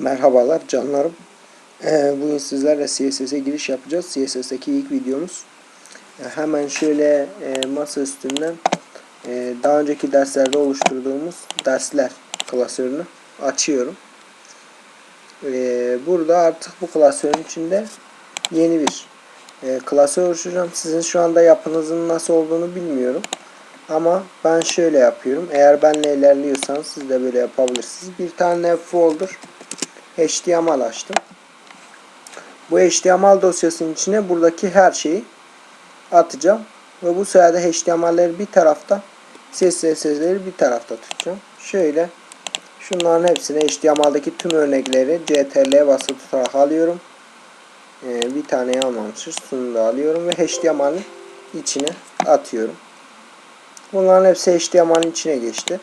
Merhabalar canlarım. Ee, bugün sizlerle CSS'e giriş yapacağız. CSS'deki ilk videomuz. Ee, hemen şöyle e, masa üstünden e, daha önceki derslerde oluşturduğumuz dersler klasörünü açıyorum. Ee, burada artık bu klasörün içinde yeni bir e, klasör oluşturacağım. Sizin şu anda yapınızın nasıl olduğunu bilmiyorum. Ama ben şöyle yapıyorum. Eğer benle ilerliyorsanız siz de böyle yapabilirsiniz. Bir tane folder HTML açtım. Bu HTML dosyasının içine buradaki her şeyi atacağım. Ve bu sırada HTML'leri bir tarafta CSS'leri bir tarafta tutacağım. Şöyle şunların hepsini HTML'deki tüm örnekleri CTRL'ye basılı tutarak alıyorum. Ee, bir tane almamışız. Şunu da alıyorum ve HTML'in içine atıyorum. Bunların hepsi HTML'in içine geçti.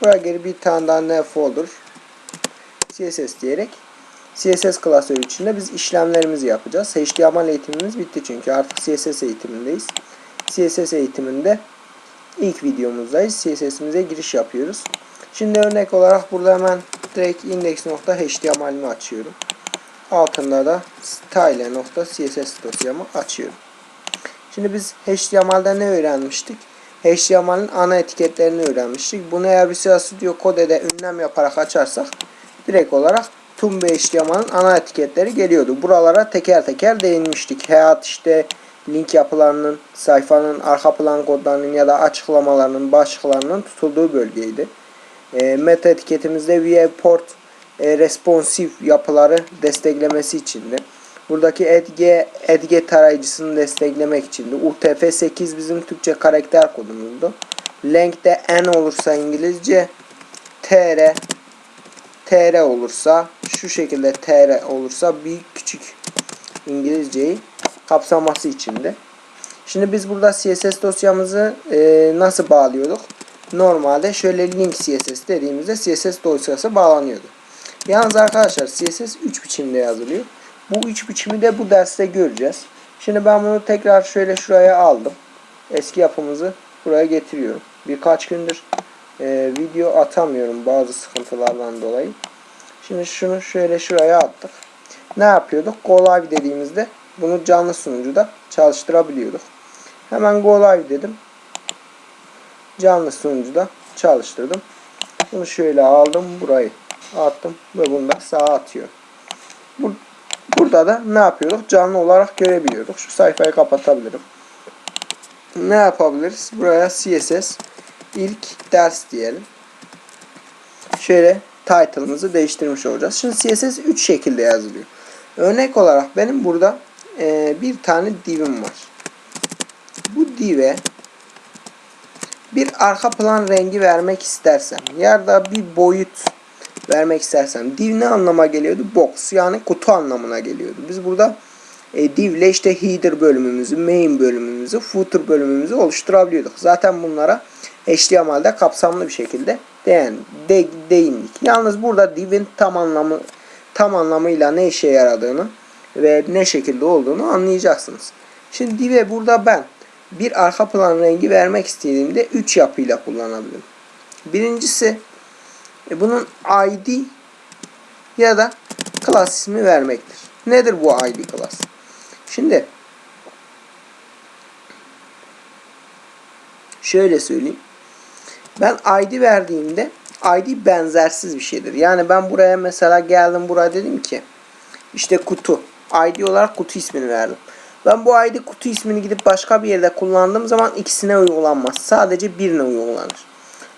Buraya geri bir tane daha ne folder CSS diyerek CSS klasörü içinde biz işlemlerimizi yapacağız. HTML eğitimimiz bitti çünkü artık CSS eğitimindeyiz. CSS eğitiminde ilk videomuzdayız. CSS'imize giriş yapıyoruz. Şimdi örnek olarak burada hemen direkt index.html'imi açıyorum. Altında da style.css dosyamı açıyorum. Şimdi biz HTML'de ne öğrenmiştik? HTML'in ana etiketlerini öğrenmiştik. Bunu eğer Visual Studio Code'de ünlem yaparak açarsak direkt olarak bir HTML'in ana etiketleri geliyordu. Buralara teker teker değinmiştik. Hayat işte link yapılarının, sayfanın arka plan kodlarının ya da açıklamalarının, başlıklarının tutulduğu bölgeydi. E, meta etiketimizde viewport e, responsive yapıları desteklemesi içindi. Buradaki Edge, Edge tarayıcısını desteklemek içindi. UTF-8 bizim Türkçe karakter kodumuzdu. Length'de N olursa İngilizce TR TR olursa şu şekilde TR olursa büyük küçük İngilizceyi kapsaması içindi. Şimdi biz burada CSS dosyamızı e, nasıl bağlıyorduk? Normalde şöyle link CSS dediğimizde CSS dosyası bağlanıyordu. Yalnız arkadaşlar CSS 3 biçimde yazılıyor. Bu 3 biçimi de bu derste göreceğiz. Şimdi ben bunu tekrar şöyle şuraya aldım. Eski yapımızı buraya getiriyorum. Birkaç gündür e, video atamıyorum bazı sıkıntılardan dolayı. Şimdi şunu şöyle şuraya attık. Ne yapıyorduk? Go live dediğimizde bunu canlı sunucuda çalıştırabiliyorduk. Hemen go live dedim. Canlı sunucuda çalıştırdım. Bunu şöyle aldım burayı attım ve bunu da sağa atıyorum. Bu, burada da ne yapıyorduk? Canlı olarak görebiliyorduk. Şu sayfayı kapatabilirim. Ne yapabiliriz? Buraya CSS ilk ders diyelim. Şöyle title'ımızı değiştirmiş olacağız. Şimdi CSS 3 şekilde yazılıyor. Örnek olarak benim burada e, bir tane divim var. Bu div'e bir arka plan rengi vermek istersem ya da bir boyut vermek istersem div ne anlama geliyordu? Box yani kutu anlamına geliyordu. Biz burada e, div ile işte header bölümümüzü, main bölümümüzü, footer bölümümüzü oluşturabiliyorduk. Zaten bunlara HTML'de kapsamlı bir şekilde değin, de, değindik. Yalnız burada div'in tam anlamı tam anlamıyla ne işe yaradığını ve ne şekilde olduğunu anlayacaksınız. Şimdi div'e burada ben bir arka plan rengi vermek istediğimde 3 yapıyla kullanabilirim. Birincisi e, bunun ID ya da class ismi vermektir. Nedir bu ID class? Şimdi şöyle söyleyeyim. Ben ID verdiğimde ID benzersiz bir şeydir. Yani ben buraya mesela geldim buraya dedim ki işte kutu. ID olarak kutu ismini verdim. Ben bu ID kutu ismini gidip başka bir yerde kullandığım zaman ikisine uygulanmaz. Sadece birine uygulanır.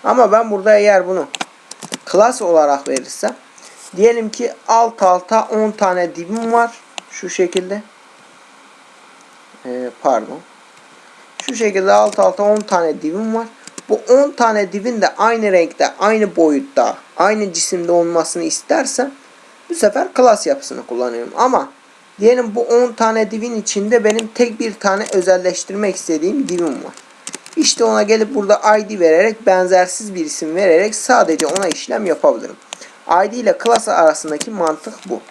Ama ben burada eğer bunu class olarak verirsem diyelim ki alt alta 10 tane divim var. Şu şekilde. Ee, pardon. Şu şekilde alt alta 10 tane divim var. Bu 10 tane divin de aynı renkte, aynı boyutta, aynı cisimde olmasını istersem bu sefer class yapısını kullanıyorum. Ama diyelim bu 10 tane divin içinde benim tek bir tane özelleştirmek istediğim divim var. İşte ona gelip burada ID vererek benzersiz bir isim vererek sadece ona işlem yapabilirim. ID ile class arasındaki mantık bu.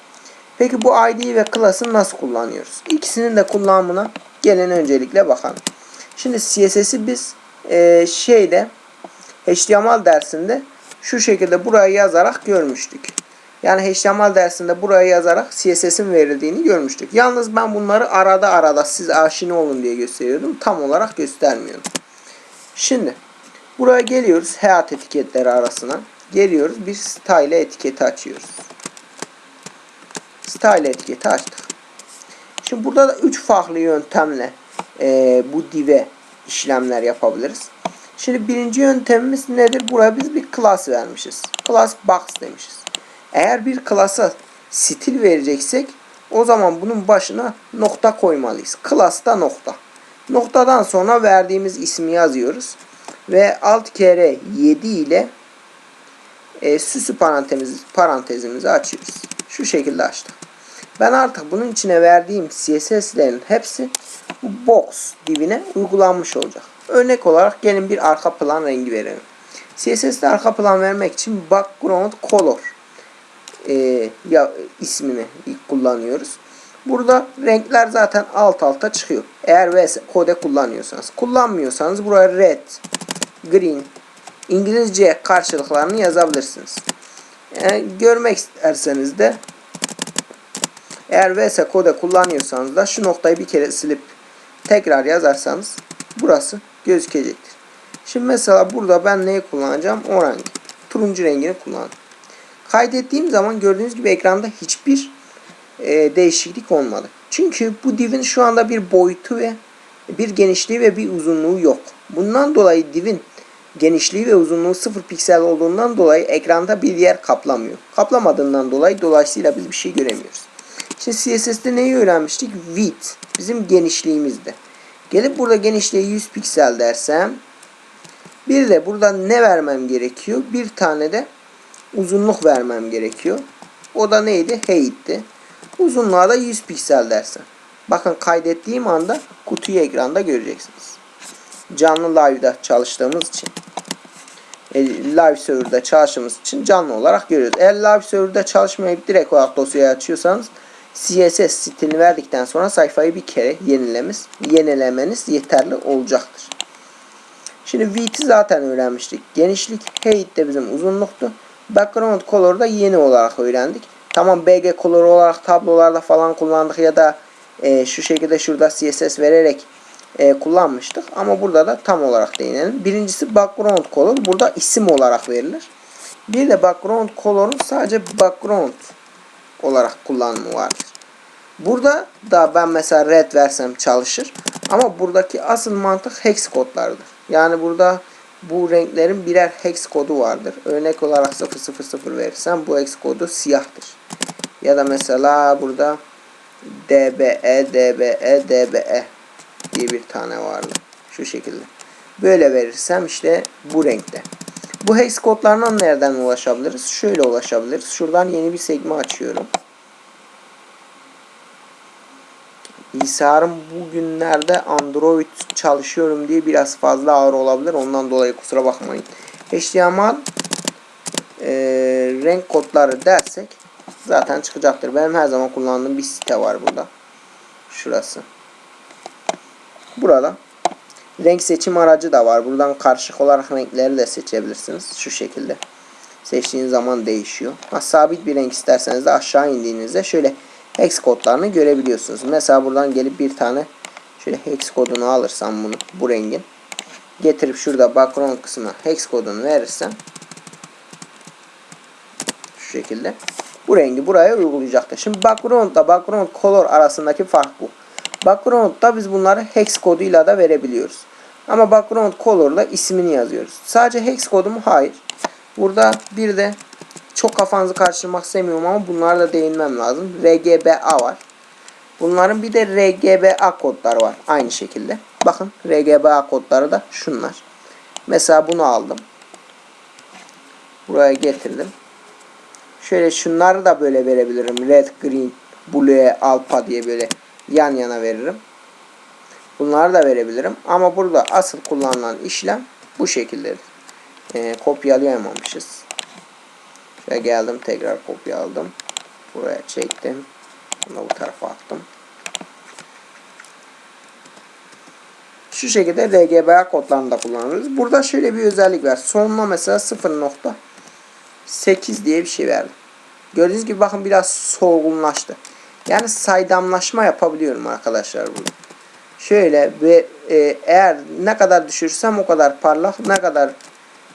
Peki bu ID ve class'ı nasıl kullanıyoruz? İkisinin de kullanımına gelin öncelikle bakalım. Şimdi CSS'i biz e, şeyde HTML dersinde şu şekilde buraya yazarak görmüştük. Yani HTML dersinde buraya yazarak CSS'in verildiğini görmüştük. Yalnız ben bunları arada arada siz aşina olun diye gösteriyordum. Tam olarak göstermiyorum. Şimdi buraya geliyoruz hayat etiketleri arasına. Geliyoruz bir style etiketi açıyoruz. Style etiketi açtık. Şimdi burada da 3 farklı yöntemle e, bu dive işlemler yapabiliriz. Şimdi birinci yöntemimiz nedir? Buraya biz bir class vermişiz. Class box demişiz. Eğer bir class'a stil vereceksek o zaman bunun başına nokta koymalıyız. Class'ta nokta. Noktadan sonra verdiğimiz ismi yazıyoruz. Ve alt kere 7 ile e, süsü parantezimiz, parantezimizi açıyoruz. Şu şekilde açtık. Ben artık bunun içine verdiğim CSS'lerin hepsi box dibine uygulanmış olacak. Örnek olarak gelin bir arka plan rengi verelim. CSS'de arka plan vermek için background color e, ya, ismini kullanıyoruz. Burada renkler zaten alt alta çıkıyor. Eğer VS kode kullanıyorsanız. Kullanmıyorsanız buraya red, green, İngilizce karşılıklarını yazabilirsiniz. Yani görmek isterseniz de eğer VS kode kullanıyorsanız da şu noktayı bir kere silip tekrar yazarsanız burası gözükecektir. Şimdi mesela burada ben neyi kullanacağım? O rengi. Turuncu rengini kullanacağım. Kaydettiğim zaman gördüğünüz gibi ekranda hiçbir e, değişiklik olmadı. Çünkü bu divin şu anda bir boyutu ve bir genişliği ve bir uzunluğu yok. Bundan dolayı divin genişliği ve uzunluğu 0 piksel olduğundan dolayı ekranda bir yer kaplamıyor. Kaplamadığından dolayı dolayısıyla biz bir şey göremiyoruz. Şimdi CSS'de neyi öğrenmiştik? Width. Bizim genişliğimizde. Gelip burada genişliği 100 piksel dersem bir de burada ne vermem gerekiyor? Bir tane de uzunluk vermem gerekiyor. O da neydi? Height'ti. Uzunluğa da 100 piksel dersen. Bakın kaydettiğim anda kutuyu ekranda göreceksiniz. Canlı live'da çalıştığımız için e, live server'da çalıştığımız için canlı olarak görüyoruz. Eğer live server'da çalışmayıp direkt olarak dosyayı açıyorsanız CSS stilini verdikten sonra sayfayı bir kere yenilemeniz, yenilemeniz yeterli olacaktır. Şimdi width'i zaten öğrenmiştik. Genişlik height de bizim uzunluktu. Background color da yeni olarak öğrendik. Tamam BG color olarak tablolarda falan kullandık ya da e, şu şekilde şurada CSS vererek e, kullanmıştık. Ama burada da tam olarak değinelim. Birincisi background color. Burada isim olarak verilir. Bir de background color'un sadece background olarak kullanımı vardır. Burada da ben mesela red versem çalışır. Ama buradaki asıl mantık hex kodlardır. Yani burada bu renklerin birer hex kodu vardır. Örnek olarak 000 verirsem bu hex kodu siyahtır. Ya da mesela burada DBE, DBE, DBE diye bir tane vardı. Şu şekilde. Böyle verirsem işte bu renkte. Bu hex kodlarına nereden ulaşabiliriz? Şöyle ulaşabiliriz. Şuradan yeni bir sekme açıyorum. Bilgisayarım bugünlerde Android çalışıyorum diye biraz fazla ağır olabilir. Ondan dolayı kusura bakmayın. HTML e, renk kodları dersek zaten çıkacaktır. Benim her zaman kullandığım bir site var burada. Şurası. Burada renk seçim aracı da var. Buradan karışık olarak renkleri de seçebilirsiniz. Şu şekilde. Seçtiğiniz zaman değişiyor. Ha, sabit bir renk isterseniz de aşağı indiğinizde şöyle hex kodlarını görebiliyorsunuz. Mesela buradan gelip bir tane şöyle hex kodunu alırsam bunu bu rengin getirip şurada background kısmına hex kodunu verirsem şu şekilde bu rengi buraya uygulayacaktır. Şimdi background ile background color arasındaki fark bu. Background'da biz bunları hex koduyla da verebiliyoruz. Ama background color'la ismini yazıyoruz. Sadece hex kodu mu? Hayır. Burada bir de çok kafanızı karıştırmak istemiyorum ama bunlara da değinmem lazım. RGBA var. Bunların bir de RGBA kodları var. Aynı şekilde. Bakın RGBA kodları da şunlar. Mesela bunu aldım. Buraya getirdim. Şöyle şunları da böyle verebilirim. Red, green, blue, alpha diye böyle yan yana veririm. Bunları da verebilirim. Ama burada asıl kullanılan işlem bu şekilde. Ee, kopyalayamamışız. Şöyle geldim tekrar kopyaladım. Buraya çektim. Bunu bu tarafa attım. Şu şekilde RGBA kodlarını da kullanırız. Burada şöyle bir özellik var. Sonuna mesela 0.8 diye bir şey verdim. Gördüğünüz gibi bakın biraz solgunlaştı. Yani saydamlaşma yapabiliyorum arkadaşlar burada. Şöyle ve e, eğer ne kadar düşürsem o kadar parlak, ne kadar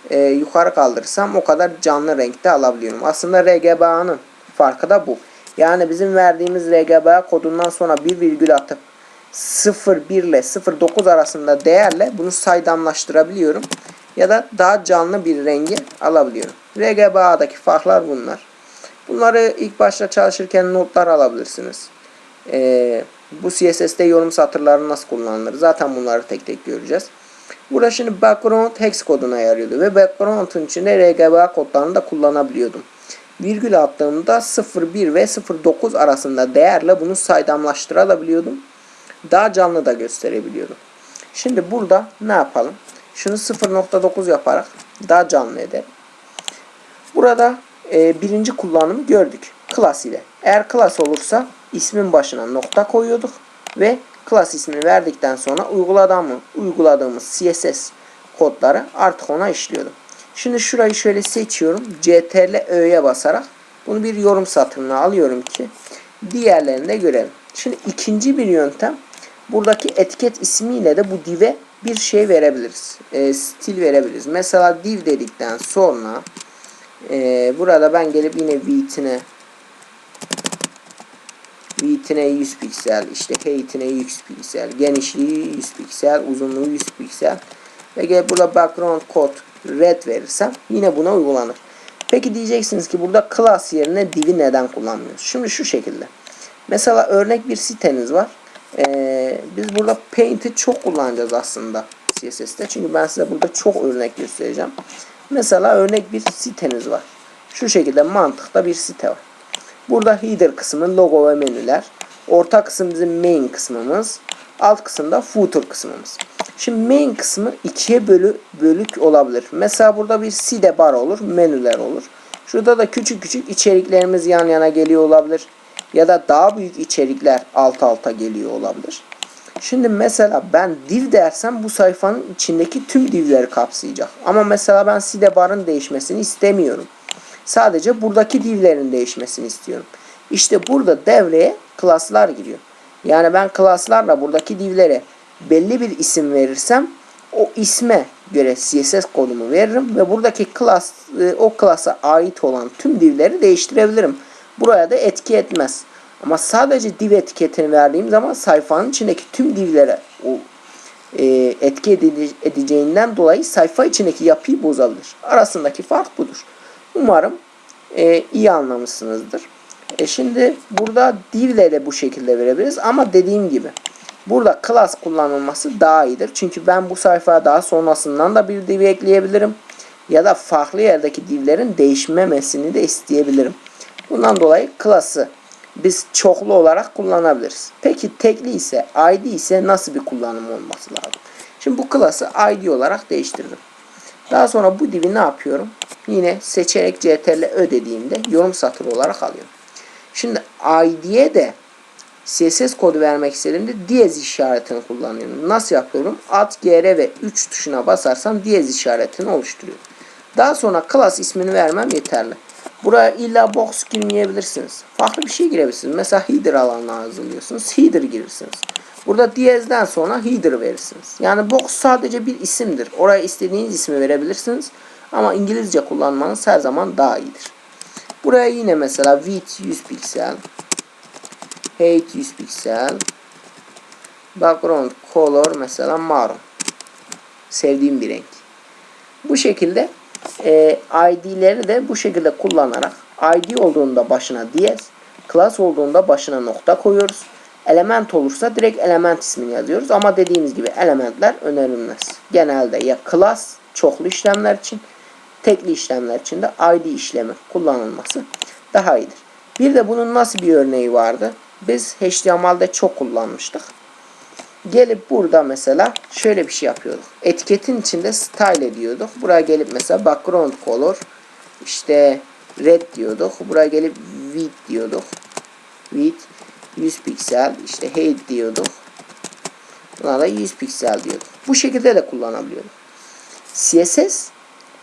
e, yukarı kaldırırsam o kadar canlı renkte alabiliyorum. Aslında RGBA'nın farkı da bu. Yani bizim verdiğimiz RGBA kodundan sonra bir virgül atıp 0.1 ile 0.9 arasında değerle bunu saydamlaştırabiliyorum. Ya da daha canlı bir rengi alabiliyorum. RGBA'daki farklar bunlar. Bunları ilk başta çalışırken notlar alabilirsiniz. Ee, bu CSS'de yorum satırları nasıl kullanılır? Zaten bunları tek tek göreceğiz. Burada şimdi background hex koduna yarıyordu ve background'un içinde RGBA kodlarını da kullanabiliyordum. Virgül attığımda 0.1 ve 0.9 arasında değerle bunu saydamlaştırabiliyordum. Daha canlı da gösterebiliyordum. Şimdi burada ne yapalım? Şunu 0.9 yaparak daha canlı edelim. Burada e, birinci kullanımı gördük. Class ile. Eğer class olursa ismin başına nokta koyuyorduk ve class ismini verdikten sonra uyguladığımız, uyguladığımız CSS kodları artık ona işliyordum. Şimdi şurayı şöyle seçiyorum. CTRL Ö'ye basarak bunu bir yorum satırına alıyorum ki diğerlerini de görelim. Şimdi ikinci bir yöntem buradaki etiket ismiyle de bu div'e bir şey verebiliriz. E, stil verebiliriz. Mesela div dedikten sonra e, burada ben gelip yine width'ine width'ine 100 piksel, işte height'ine 100 piksel, genişliği 100 piksel, uzunluğu 100 piksel ve gel burada background code red verirsem yine buna uygulanır. Peki diyeceksiniz ki burada class yerine div'i neden kullanmıyoruz? Şimdi şu şekilde. Mesela örnek bir siteniz var. Ee, biz burada Paint'i çok kullanacağız aslında CSS'te. Çünkü ben size burada çok örnek göstereceğim. Mesela örnek bir siteniz var. Şu şekilde mantıkta bir site var. Burada header kısmı logo ve menüler. Orta kısım bizim main kısmımız. Alt kısımda footer kısmımız. Şimdi main kısmı ikiye bölü, bölük olabilir. Mesela burada bir side bar olur, menüler olur. Şurada da küçük küçük içeriklerimiz yan yana geliyor olabilir. Ya da daha büyük içerikler alt alta geliyor olabilir. Şimdi mesela ben div dersem bu sayfanın içindeki tüm divleri kapsayacak. Ama mesela ben side barın değişmesini istemiyorum. Sadece buradaki divlerin değişmesini istiyorum. İşte burada devreye klaslar giriyor. Yani ben klaslarla buradaki divlere belli bir isim verirsem o isme göre CSS kodumu veririm ve buradaki class o klasa ait olan tüm divleri değiştirebilirim. Buraya da etki etmez. Ama sadece div etiketini verdiğim zaman sayfanın içindeki tüm divlere o e, etki edeceğinden dolayı sayfa içindeki yapıyı bozabilir. Arasındaki fark budur. Umarım e, iyi anlamışsınızdır. E şimdi burada divle de bu şekilde verebiliriz ama dediğim gibi burada class kullanılması daha iyidir. Çünkü ben bu sayfaya daha sonrasından da bir div ekleyebilirim. Ya da farklı yerdeki divlerin değişmemesini de isteyebilirim. Bundan dolayı class'ı biz çoklu olarak kullanabiliriz. Peki tekli ise id ise nasıl bir kullanım olması lazım? Şimdi bu class'ı id olarak değiştiririm. Daha sonra bu divi ne yapıyorum? Yine seçerek ctrl ö dediğimde yorum satırı olarak alıyorum. Şimdi id'ye de CSS kodu vermek istediğimde diyez işaretini kullanıyorum. Nasıl yapıyorum? Alt gr ve 3 tuşuna basarsam diyez işaretini oluşturuyor. Daha sonra class ismini vermem yeterli. Buraya illa box girmeyebilirsiniz. Farklı bir şey girebilirsiniz. Mesela header alanına hazırlıyorsunuz. Header girirsiniz. Burada diyezden sonra header verirsiniz. Yani box sadece bir isimdir. Oraya istediğiniz ismi verebilirsiniz. Ama İngilizce kullanmanız her zaman daha iyidir. Buraya yine mesela width 100 piksel. Height 100 piksel. Background color mesela maroon. Sevdiğim bir renk. Bu şekilde e, ID'leri de bu şekilde kullanarak ID olduğunda başına diyez, class olduğunda başına nokta koyuyoruz. Element olursa direkt element ismini yazıyoruz. Ama dediğimiz gibi elementler önerilmez. Genelde ya class çoklu işlemler için tekli işlemler için de ID işlemi kullanılması daha iyidir. Bir de bunun nasıl bir örneği vardı? Biz HTML'de çok kullanmıştık. Gelip burada mesela şöyle bir şey yapıyorduk. Etiketin içinde style ediyorduk. Buraya gelip mesela background color işte red diyorduk. Buraya gelip width diyorduk. Width 100 piksel işte height diyorduk. Buna da 100 piksel diyorduk. Bu şekilde de kullanabiliyorduk. CSS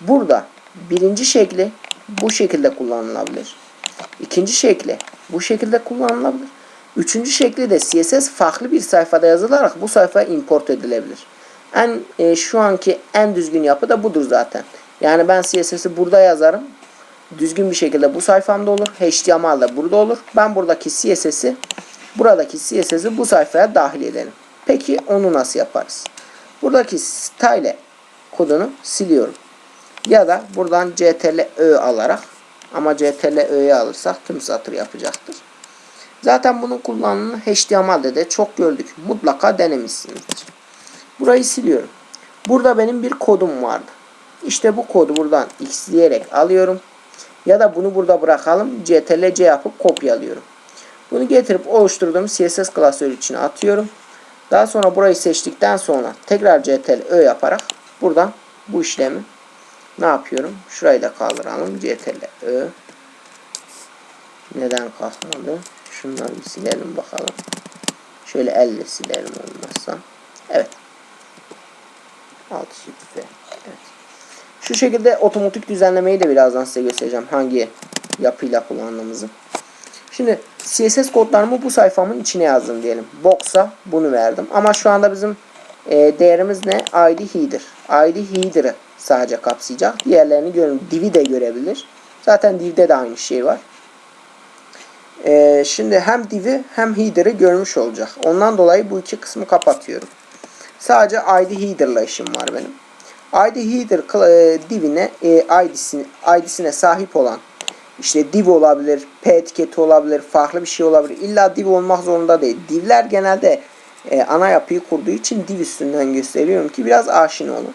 burada birinci şekli bu şekilde kullanılabilir. İkinci şekli bu şekilde kullanılabilir. Üçüncü şekli de CSS farklı bir sayfada yazılarak bu sayfaya import edilebilir. En e, şu anki en düzgün yapı da budur zaten. Yani ben CSS'i burada yazarım. Düzgün bir şekilde bu sayfamda olur. HTML de burada olur. Ben buradaki CSS'i buradaki CSS'i bu sayfaya dahil edelim. Peki onu nasıl yaparız? Buradaki style kodunu siliyorum. Ya da buradan ctrl ö alarak ama ctrl ö'ye alırsak tüm satır yapacaktır. Zaten bunun kullanımını HTML'de de çok gördük. Mutlaka denemişsinizdir. Burayı siliyorum. Burada benim bir kodum vardı. İşte bu kodu buradan x diyerek alıyorum. Ya da bunu burada bırakalım. ctrl c yapıp kopyalıyorum. Bunu getirip oluşturduğum CSS klasörü içine atıyorum. Daha sonra burayı seçtikten sonra tekrar ctrl ö yaparak buradan bu işlemi ne yapıyorum? Şurayı da kaldıralım. ctrl ö neden kalkmadı? Şunları bir silelim bakalım. Şöyle elle silelim olmazsa. Evet. Alt ve evet. Şu şekilde otomatik düzenlemeyi de birazdan size göstereceğim. Hangi yapıyla kullandığımızı. Şimdi CSS kodlarımı bu sayfamın içine yazdım diyelim. Box'a bunu verdim. Ama şu anda bizim e, değerimiz ne? ID header. ID header'ı sadece kapsayacak. Diğerlerini görün. Div'i de görebilir. Zaten div'de de aynı şey var. E, şimdi hem div'i hem header'ı görmüş olacak. Ondan dolayı bu iki kısmı kapatıyorum. Sadece ID header'la işim var benim. ID header e, divine e, ID'sine, ID'sine sahip olan işte div olabilir, p etiketi olabilir, farklı bir şey olabilir. İlla div olmak zorunda değil. Divler genelde e, ana yapıyı kurduğu için div üstünden gösteriyorum ki biraz aşina olun.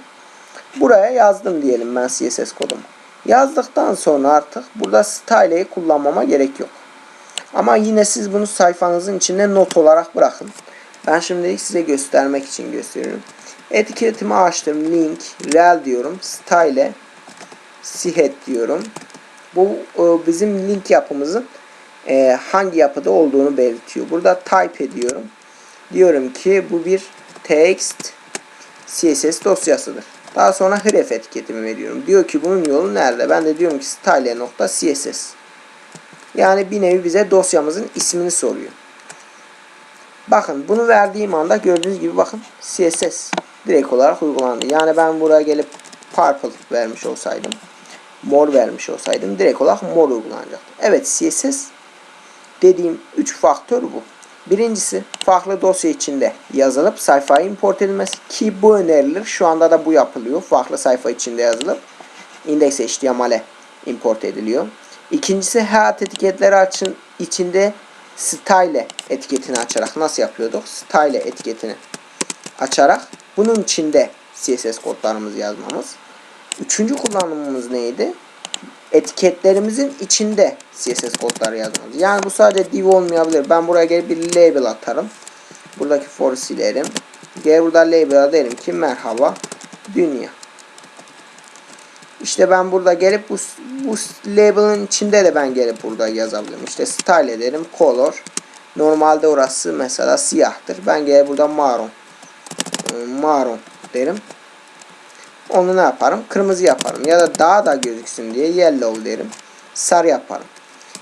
Buraya yazdım diyelim ben CSS kodumu. Yazdıktan sonra artık burada style'yi kullanmama gerek yok. Ama yine siz bunu sayfanızın içinde not olarak bırakın. Ben şimdilik size göstermek için gösteriyorum. Etiketimi açtım. Link, rel diyorum. Style, sihet diyorum. Bu e, bizim link yapımızın e, hangi yapıda olduğunu belirtiyor. Burada type ediyorum. Diyorum ki bu bir text CSS dosyasıdır. Daha sonra href etiketimi veriyorum. Diyor ki bunun yolu nerede? Ben de diyorum ki style.css. Yani bir nevi bize dosyamızın ismini soruyor. Bakın bunu verdiğim anda gördüğünüz gibi bakın CSS direkt olarak uygulandı. Yani ben buraya gelip purple vermiş olsaydım mor vermiş olsaydım direkt olarak mor uygulanacaktı. Evet CSS dediğim 3 faktör bu. Birincisi farklı dosya içinde yazılıp sayfaya import edilmesi ki bu önerilir. Şu anda da bu yapılıyor. Farklı sayfa içinde yazılıp index.html'e import ediliyor. İkincisi hayat etiketleri açın içinde style etiketini açarak nasıl yapıyorduk? Style etiketini açarak bunun içinde CSS kodlarımızı yazmamız. Üçüncü kullanımımız neydi? Etiketlerimizin içinde CSS kodları yazmamız. Yani bu sadece div olmayabilir. Ben buraya gelip bir label atarım. Buradaki for silerim. Gel burada label'a derim ki merhaba dünya. İşte ben burada gelip bu, bu label'ın içinde de ben gelip burada yazabilirim. İşte style ederim. Color. Normalde orası mesela siyahtır. Ben gelip burada maron. Maron derim. Onu ne yaparım? Kırmızı yaparım. Ya da daha da gözüksün diye yellow derim. Sarı yaparım.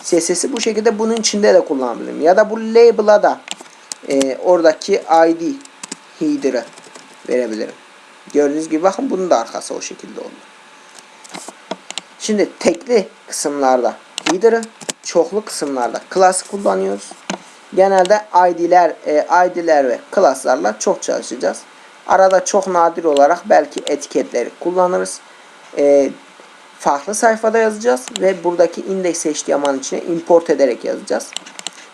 CSS'i bu şekilde bunun içinde de kullanabilirim. Ya da bu label'a da e, oradaki ID header'ı verebilirim. Gördüğünüz gibi bakın bunun da arkası o şekilde oldu. Şimdi tekli kısımlarda header'ı, çoklu kısımlarda class kullanıyoruz. Genelde ID'ler, e, ID'ler ve class'larla çok çalışacağız. Arada çok nadir olarak belki etiketleri kullanırız. E, farklı sayfada yazacağız ve buradaki index HTML'ın içine import ederek yazacağız.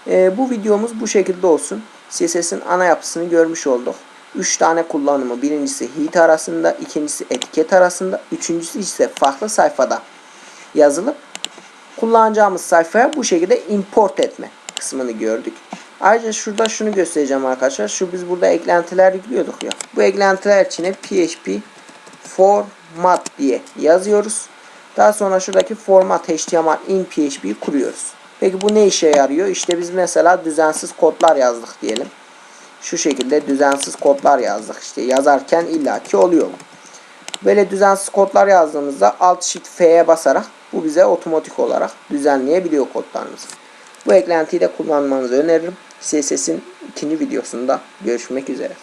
E, bu videomuz bu şekilde olsun. CSS'in ana yapısını görmüş olduk. 3 tane kullanımı. Birincisi heat arasında, ikincisi etiket arasında, üçüncüsü ise farklı sayfada yazılıp kullanacağımız sayfaya bu şekilde import etme kısmını gördük. Ayrıca şurada şunu göstereceğim arkadaşlar. Şu biz burada eklentiler yüklüyorduk ya. Bu eklentiler içine php format diye yazıyoruz. Daha sonra şuradaki format html in php'yi kuruyoruz. Peki bu ne işe yarıyor? İşte biz mesela düzensiz kodlar yazdık diyelim. Şu şekilde düzensiz kodlar yazdık. İşte yazarken illaki oluyor. Böyle düzensiz kodlar yazdığımızda Alt Shift F'ye basarak bu bize otomatik olarak düzenleyebiliyor kodlarımızı. Bu eklentiyi de kullanmanızı öneririm. CSS'in ikinci videosunda görüşmek üzere.